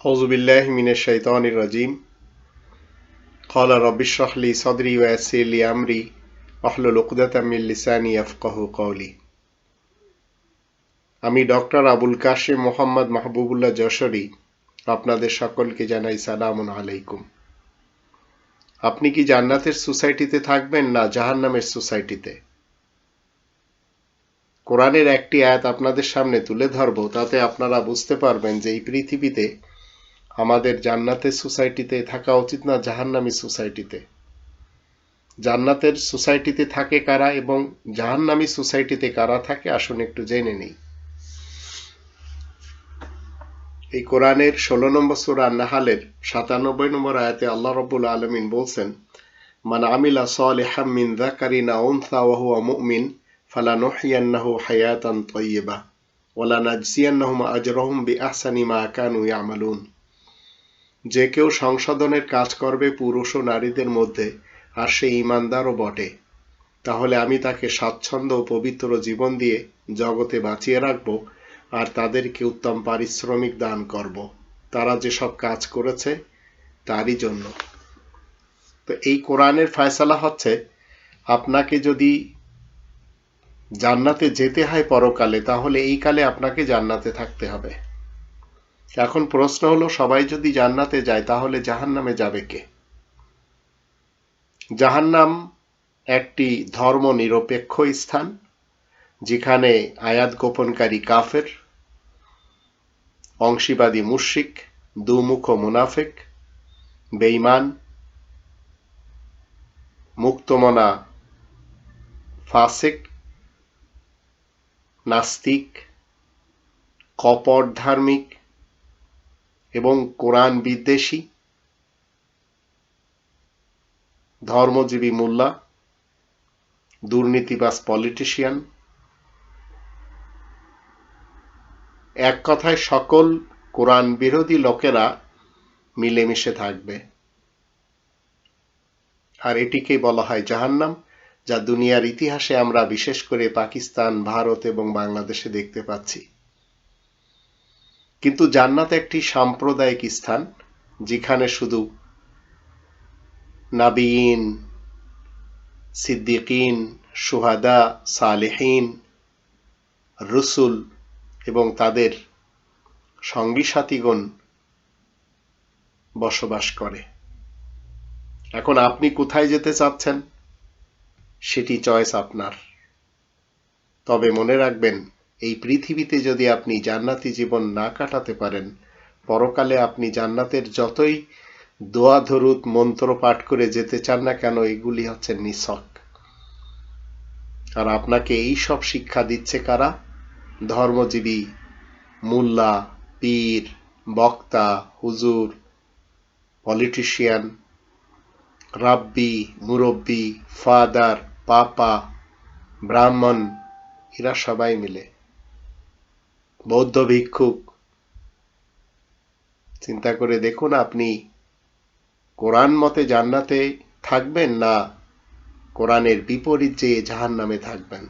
أعوذ بالله من الشيطان الرجيم قال رب اشرح لي صدري ويسر لي أمري واحلل عقدة من লিসানি يفقه قولي আমি ডক্টর আবুল কাশিম মোহাম্মদ মাহবুবুল্লাহ যশোরী আপনাদের সকলকে জানাই সালামুন আলাইকুম আপনি কি জান্নাতের সোসাইটিতে থাকবেন না জাহান্নামের সোসাইটিতে কোরআনের একটি আয়াত আপনাদের সামনে তুলে ধরবো তাতে আপনারা বুঝতে পারবেন যে এই পৃথিবীতে আমাদের জান্নাতের সোসাইটিতে থাকা উচিত না, জাহান্নামী সোসাইটিতে। জান্নাতের সোসাইটিতে থাকে কারা এবং জাহান্নামী সোসাইটিতে কারা থাকে, আসুন একটু জেনে নেই। এই কোরআনের ষোলো নম্বর সুরা নাহালের সাতানব্বই নম্বর আয়াতে আল্লাহ রবুল আলমিন বলছেন, মান আমিলা সালিহাম মিন যাকারিন আও উনসা ওয়া হুয়া মুমিন ফালানুহইয়ান্নাহু হায়াতান তাইয়্যিবা ওয়ালা নাজজিয়ান্নাহুম আজরাহুম বিআহসানি মা কানু ইয়ামালুন। যে কেউ সংশোধনের কাজ করবে পুরুষ ও নারীদের মধ্যে, আর সে ইমানদারও বটে। তাহলে আমি তাকে স্বাচ্ছন্দ্য ও পবিত্র জীবন দিয়ে জগতে বাঁচিয়ে রাখব, আর তাদেরকে উত্তম পারিশ্রমিক দান করব। তারা যেসব কাজ করেছে, তারই জন্য। তো এই কোরআনের ফয়সালা হচ্ছে, আপনাকে যদি জান্নাতে যেতে হয় পরকালে, তাহলে এই কালে আপনাকে জান্নাতে থাকতে হবে। এখন প্রশ্ন হলো, সবাই যদি জান্নাতে যায়, তাহলে জাহান্নামে যাবে কে? জাহান্নাম একটি ধর্ম নিরপেক্ষ স্থান, যেখানে আয়াত গোপনকারী কাফের, অংশীবাদী মুশিক দুমুখ মুনাফেক বেইমান মুক্তমনা ফাসেক, নাস্তিক, কপট ধার্মিক এবং কোরআন বিদ্বেষী, ধর্মজীবী মোল্লা, দুর্নীতিবাজ পলিটিশিয়ান। এক কথায় সকল কোরআন বিরোধী লোকেরা মিলেমিশে থাকবে। আর এটিকে বলা হয় জাহান্নাম, যা দুনিয়ার ইতিহাসে আমরা বিশেষ করে পাকিস্তান, ভারত এবং বাংলাদেশে দেখতে পাচ্ছি। কিন্তু জান্নাত একটি সাম্প্রদায়িক স্থান, যেখানে শুধু নাবিয়িন, সিদ্দিকিন সুহাদা সালেহীন, রসুল এবং তাদের সঙ্গী সাথীগণ বসবাস করে। এখন আপনি কোথায় যেতে চাচ্ছেন? সেটি চয়েস আপনার। তবে মনে রাখবেন এই পৃথিবীতে যদি আপনি জান্নাতি জীবন না কাটাতে পারেন, পরকালে আপনি জান্নাতের যতই দোয়া ধরুত মন্ত্র পাঠ করে যেতে চান না কেন, এগুলি হচ্ছে নিছক আর আপনাকে এই সব শিক্ষা দিচ্ছে কারা? ধর্মজীবী, মুল্লা, পীর, বক্তা, হুজুর, পলিটিশিয়ান, রাব্বি, মুরব্বী, ফাদার, পাপা, ব্রাহ্মণ, এরা সবাই মিলে। বৌদ্ধ ভিক্ষুক চিন্তা করে দেখুন আপনি কোরআন মতে জান্নাতে থাকবেন না কোরআনের বিপরীত যে জাহান নামে থাকবেন।